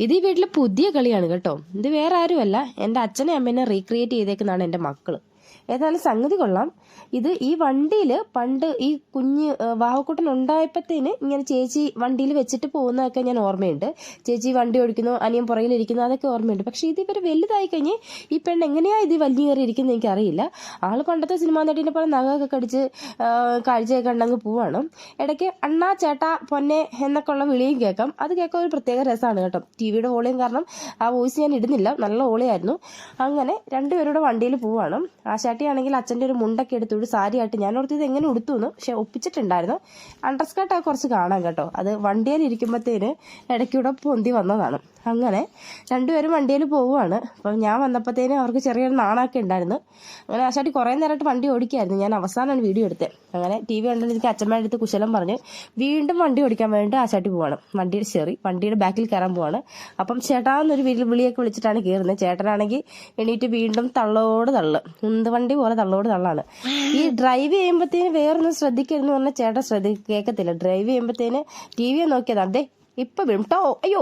ഇത് ഈ വീട്ടിലെ പുതിയ കളിയാണ് കേട്ടോ. ഇത് വേറെ ആരുമല്ല എന്റെ അച്ഛനെ അമ്മേനെ റീക്രിയേറ്റ് ചെയ്തേക്കുന്നതാണ് എന്റെ മക്കൾ. ഏതായാലും സംഗതി കൊള്ളാം. ഇത് ഈ വണ്ടിയിൽ പണ്ട് ഈ കുഞ്ഞ് വാഹക്കുട്ടൻ ഉണ്ടായപ്പോഴത്തേന് ഇങ്ങനെ ചേച്ചി വണ്ടിയിൽ വെച്ചിട്ട് പോകുന്നതൊക്കെ ഞാൻ ഓർമ്മയുണ്ട്. ചേച്ചി വണ്ടി ഓടിക്കുന്നു അനിയൻ പുറകിലിരിക്കുന്നു അതൊക്കെ ഓർമ്മയുണ്ട്. പക്ഷേ ഇത് ഇവർ വലുതായി കഴിഞ്ഞ് ഈ പെണ്ണ് എങ്ങനെയാ ഇത് വലിഞ്ഞു കയറി ഇരിക്കുന്നത് എനിക്കറിയില്ല. ആൾ പണ്ടത്തെ സിനിമാ നടീനെ പോലെ നഖമൊക്കെ കടിച്ച് കാഴ്ചയൊക്കെ ഉണ്ടെങ്കിൽ പോവാണ്. ഇടയ്ക്ക് അണ്ണാ ചേട്ട പൊന്നെ എന്നൊക്കെ ഉള്ള വിളിയും കേൾക്കാം. അത് കേൾക്കാൻ ഒരു പ്രത്യേക രസമാണ് കേട്ടോ. ടി വിയുടെ ഓളിയും കാരണം ആ വോയിസ് ഞാൻ ഇടുന്നില്ല. നല്ല ഓളിയായിരുന്നു അങ്ങനെ രണ്ടുപേരുടെ വണ്ടിയിൽ പോവാണ്. ആശാട്ടിയാണെങ്കിൽ അച്ഛന്റെ ഒരു മുണ്ടൊക്കെ എടുത്തു ഒരു സാരിയായിട്ട് ഞാൻ ഓർത്ത് ഇത് എങ്ങനെ ഉടുത്തു എന്ന് പക്ഷെ ഒപ്പിച്ചിട്ടുണ്ടായിരുന്നു. അണ്ടർസ്കേർട്ടൊക്കെ കുറച്ച് കാണാം കേട്ടോ. അത് വണ്ടിയിൽ ഇരിക്കുമ്പോഴത്തേന് ഇടയ്ക്കൂടെ പൊന്തി വന്നതാണ്. അങ്ങനെ രണ്ടുപേരും വണ്ടിയിൽ പോവുകയാണ്. അപ്പം ഞാൻ വന്നപ്പോഴത്തേനും അവർക്ക് ചെറിയൊരു നാണൊക്കെ ഉണ്ടായിരുന്നു. അങ്ങനെ ആശാട്ടി കുറേ നേരമായിട്ട് വണ്ടി ഓടിക്കായിരുന്നു. ഞാൻ അവസാനമാണ് വീഡിയോ എടുത്തത്. അങ്ങനെ ടി വി കണ്ടിട്ട് എനിക്ക് അച്ഛമ്മയുടെ അടുത്ത് കുശലം പറഞ്ഞ് വീണ്ടും വണ്ടി ഓടിക്കാൻ വേണ്ടി ആശാട്ടി പോവാണ്. വണ്ടിയുടെ ചെറി വണ്ടിയുടെ ബാക്കിൽ കയറാൻ പോവാണ്. അപ്പം ചേട്ടാന്നൊരു വീട്ടിൽ വിളിയൊക്കെ വിളിച്ചിട്ടാണ് കയറുന്നത്. ചേട്ടനാണെങ്കിൽ എണീറ്റ് വീണ്ടും തള്ളോട് തള്ള്. ഉന്ത് വണ്ടി പോലെ തള്ളോട് തള്ളാണ്. ഈ ഡ്രൈവ് ചെയ്യുമ്പോഴത്തേന് വേറൊന്നും ശ്രദ്ധിക്കരുതെന്ന് പറഞ്ഞാൽ ചേട്ടൻ ശ്രദ്ധി കേൾക്കത്തില്ല. ഡ്രൈവ് ചെയ്യുമ്പോഴത്തേന് ടി വിയെ നോക്കിയതാണ് അതെ ഇപ്പൊ വിട്ടോ അയ്യോ.